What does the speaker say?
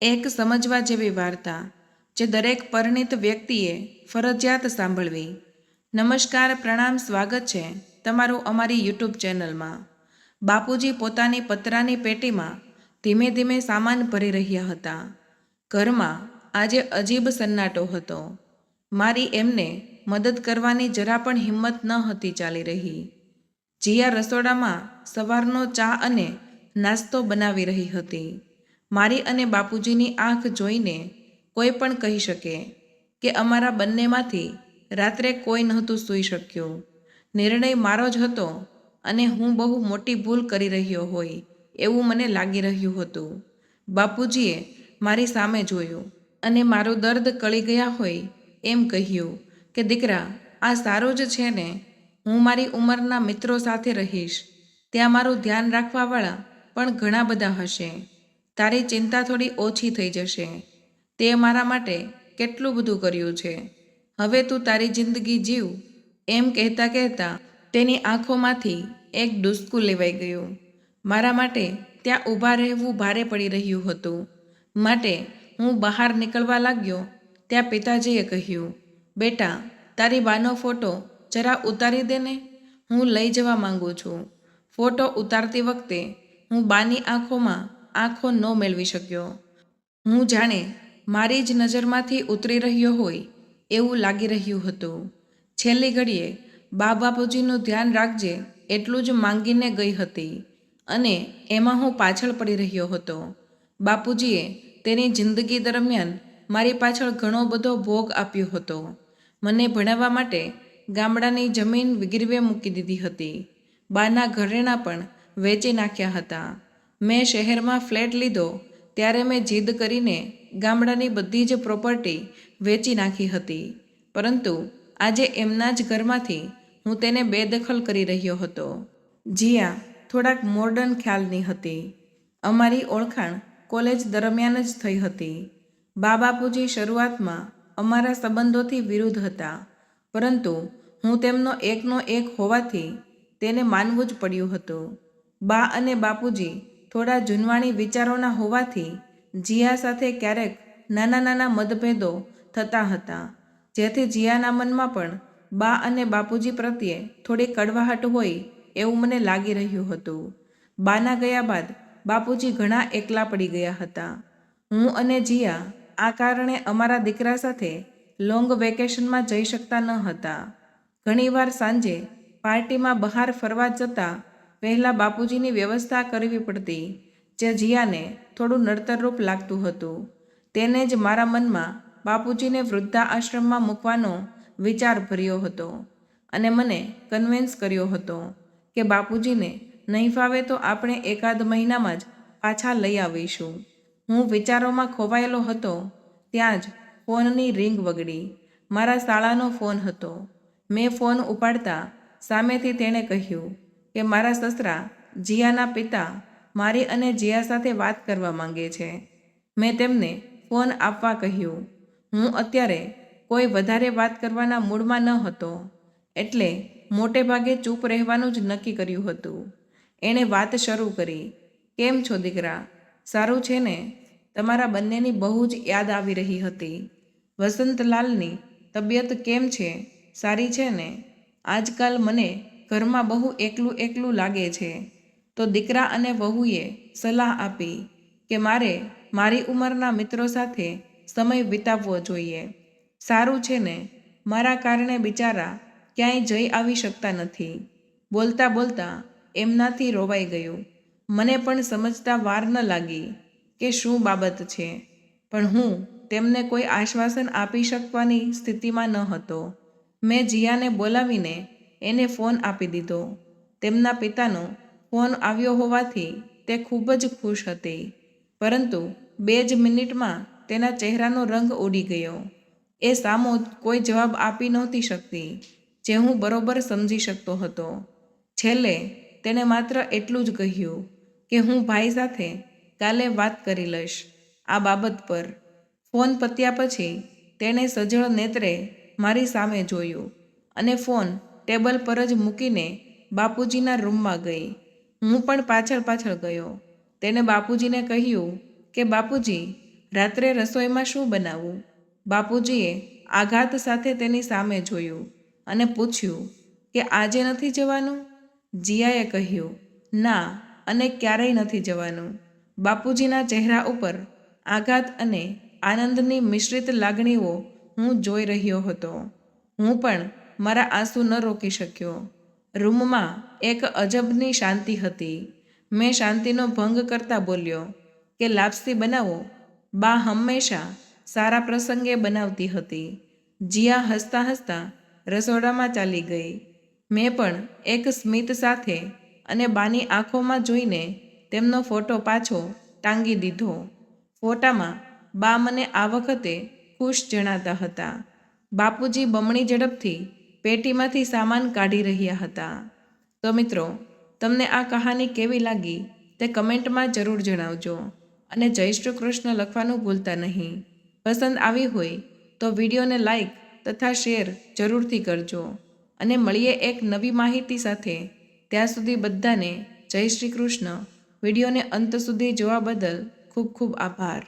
એક સમજવા જેવી વાર્તા જે દરેક પરિણિત વ્યક્તિએ ફરજિયાત સાંભળવી. નમસ્કાર, પ્રણામ, સ્વાગત છે તમારું અમારી યુટ્યુબ ચેનલમાં. બાપુજી પોતાની પતરાની પેટીમાં ધીમે ધીમે સામાન ભરી રહ્યા હતા. ઘરમાં આજે અજીબ સન્નાટો હતો. મારી એમને મદદ કરવાની જરા પણ હિંમત ન હતી ચાલી રહી. જીયા રસોડામાં સવારનો ચા અને નાસ્તો બનાવી રહી હતી. મારી અને બાપુજીની આંખ જોઈને કોઈ પણ કહી શકે કે અમારા બંનેમાંથી રાત્રે કોઈ નહોતું સૂઈ શક્યું. નિર્ણય મારો જ હતો અને હું બહુ મોટી ભૂલ કરી રહ્યો હોય એવું મને લાગી રહ્યું હતું. બાપુજીએ મારી સામે જોયું અને મારું દર્દ કળી ગયા હોય એમ કહ્યું કે, દીકરા, આ સારું જ છે ને. હું મારી ઉંમરના મિત્રો સાથે રહીશ. ત્યાં મારું ધ્યાન રાખવાવાળા પણ ઘણા બધા હશે. તારી ચિંતા થોડી ઓછી થઈ જશે. તે મારા માટે કેટલું બધું કર્યું છે. હવે તું તારી જિંદગી જીવ. એમ કહેતા કહેતા તેની આંખોમાંથી એક ડૂસકું લેવાઈ ગયું. મારા માટે ત્યાં ઊભા રહેવું ભારે પડી રહ્યું હતું. માટે હું બહાર નીકળવા લાગ્યો. ત્યાં પિતાજીએ કહ્યું, બેટા, તારી બાનો ફોટો જરા ઉતારી દેને હું લઈ જવા માંગુ છું. ફોટો ઉતારતી વખતે હું બાની આંખોમાં આંખો ન મેળવી શક્યો. હું જાણે મારી જ નજરમાંથી ઉતરી રહ્યો હોય એવું લાગી રહ્યું હતું. છેલ્લી ઘડીએ બા બાપુજીનું ધ્યાન રાખજે એટલું જ માંગીને ગઈ હતી અને એમાં હું પાછળ પડી રહ્યો હતો. બાપુજીએ તેની જિંદગી દરમિયાન મારી પાછળ ઘણો બધો ભોગ આપ્યો હતો. મને ભણાવવા માટે ગામડાની જમીન ગીરવે મૂકી દીધી હતી. બાના ઘરેણાં પણ વેચી નાખ્યા હતા. મેં શહેરમાં ફ્લેટ લીધો, ત્યારે મેં જીદ કરીને ગામડાની બધી જ પ્રોપર્ટી વેચી નાખી હતી. પરંતુ આજે એમના જ ઘરમાંથી હું તેને બેદખલ કરી રહ્યો હતો. જીયા થોડાક મોર્ડન ખ્યાલની હતી. અમારી ઓળખાણ કોલેજ દરમિયાન જ થઈ હતી. બા બાપુજી શરૂઆતમાં અમારા સંબંધોથી વિરુદ્ધ હતા, પરંતુ હું તેમનો એકનો એક હોવાથી તેને માનવું જ પડ્યું હતું. બા અને બાપુજી થોડા જૂનવાણી વિચારોના હોવાથી જીયા સાથે ક્યારેક નાના નાના મતભેદો થતા હતા. જેથી જીયાના મનમાં પણ બા અને બાપુજી પ્રત્યે થોડી કડવાહટ હોય એવું મને લાગી રહ્યું હતું. બાના ગયા બાદ બાપુજી ઘણા એકલા પડી ગયા હતા. હું અને જીયા આ કારણે અમારા દીકરા સાથે લોંગ વેકેશનમાં જઈ શકતા ન હતા. ઘણીવાર સાંજે પાર્ટીમાં બહાર ફરવા જતાં પહેલાં બાપુજીની વ્યવસ્થા કરવી પડતી, જે જીયાને થોડું નડતરરૂપ લાગતું હતું. તેને જ મારા મનમાં બાપુજીને વૃદ્ધા આશ્રમમાં મૂકવાનો વિચાર ભર્યો હતો અને મને કન્વિન્સ કર્યો હતો કે બાપુજીને નહીં ફાવે તો આપણે એકાદ મહિનામાં જ પાછા લઈ આવીશું. હું વિચારોમાં ખોવાયેલો હતો, ત્યાં જ ફોનની રિંગ વગડી. મારા શાળાનો ફોન હતો. મેં ફોન ઉપાડતા સામેથી તેણે કહ્યું કે મારા સસરા, જીયાના પિતા, મારી અને જીયા સાથે વાત કરવા માંગે છે. મેં તેમને ફોન આપવા કહ્યું. હું અત્યારે કોઈ વધારે વાત કરવાના મૂડમાં ન હતો, એટલે મોટે ભાગે ચૂપ રહેવાનું જ નક્કી કર્યું હતું. એણે વાત શરૂ કરી. કેમ છો દીકરા? સારું છે ને? તમારા બંનેની બહુ જ યાદ આવી રહી હતી. વસંતલાલની તબિયત કેમ છે? સારી છે ને? આજકાલ મને ઘરમાં બહુ એકલું એકલું લાગે છે. તો દીકરા અને વહુએ સલાહ આપી કે મારે મારી ઉંમરના મિત્રો સાથે સમય વિતાવવો જોઈએ. સારું છે ને? મારા કારણે બિચારા ક્યાંય જઈ આવી શકતા નથી. બોલતા બોલતા એમનાથી રોવાઈ ગયું. મને પણ સમજતા વાર ન લાગી કે શું બાબત છે. પણ હું તેમને કોઈ આશ્વાસન આપી શકવાની સ્થિતિમાં ન હતો. મેં જીયાને બોલાવીને એને ફોન આપી દીધો. તેમના પિતાનો ફોન આવ્યો હોવાથી તે ખૂબ જ ખુશ હતી. પરંતુ બે જ મિનિટમાં તેના ચહેરાનો રંગ ઉડી ગયો. એ સામો કોઈ જવાબ આપી નહોતી શકતી, જે હું બરોબર સમજી શકતો હતો. છેલ્લે તેણે માત્ર એટલું જ કહ્યું કે હું ભાઈ સાથે કાલે વાત કરી લઈશ. આ બાબત પર ફોન પત્યા પછી તેણે સજળ નેત્રે મારી સામે જોયું અને ફોન ટેબલ પર જ મૂકીને બાપુજીના રૂમમાં ગઈ. હું પણ પાછળ પાછળ ગયો. તેને બાપુજીને કહ્યું કે, બાપુજી, રાત્રે રસોઈમાં શું બનાવવું બાપુજીએ આઘાત સાથે તેની સામે જોયું અને પૂછ્યું કે, આજે નથી જવાનું? જીયાએ કહ્યું, ના, અને ક્યારેય નથી જવાનું. બાપુજીના ચહેરા ઉપર આઘાત અને આનંદની મિશ્રિત લાગણીઓ હું જોઈ રહ્યો હતો. હું પણ મારા આંસુ ન રોકી શક્યો. રૂમમાં એક અજબની શાંતિ હતી. મેં શાંતિનો ભંગ કરતા બોલ્યો કે લાપસી બનાવો. બા હંમેશા સારા પ્રસંગે બનાવતી હતી. જીયા હસતા હસતા રસોડામાં ચાલી ગઈ. મેં પણ એક સ્મિત સાથે અને બાની આંખોમાં જોઈને તેમનો ફોટો પાછો ટાંગી દીધો. ફોટામાં બા મને આ વખતે ખુશ જણાતા હતા. બાપુજી બમણી ઝડપથી પેટીમાંથી સામાન કાઢી રહ્યા હતા. તો મિત્રો, તમને આ કહાની કેવી લાગી તે કમેન્ટમાં જરૂર જણાવજો અને જય શ્રી કૃષ્ણ લખવાનું ભૂલતા નહીં. પસંદ આવી હોય તો વિડીયોને લાઈક તથા શેર જરૂરથી કરજો અને મળીએ એક નવી માહિતી સાથે. ત્યાં સુધી બધાને જય શ્રી કૃષ્ણ વિડીયોને અંત સુધી જોવા બદલ ખૂબ ખૂબ આભાર.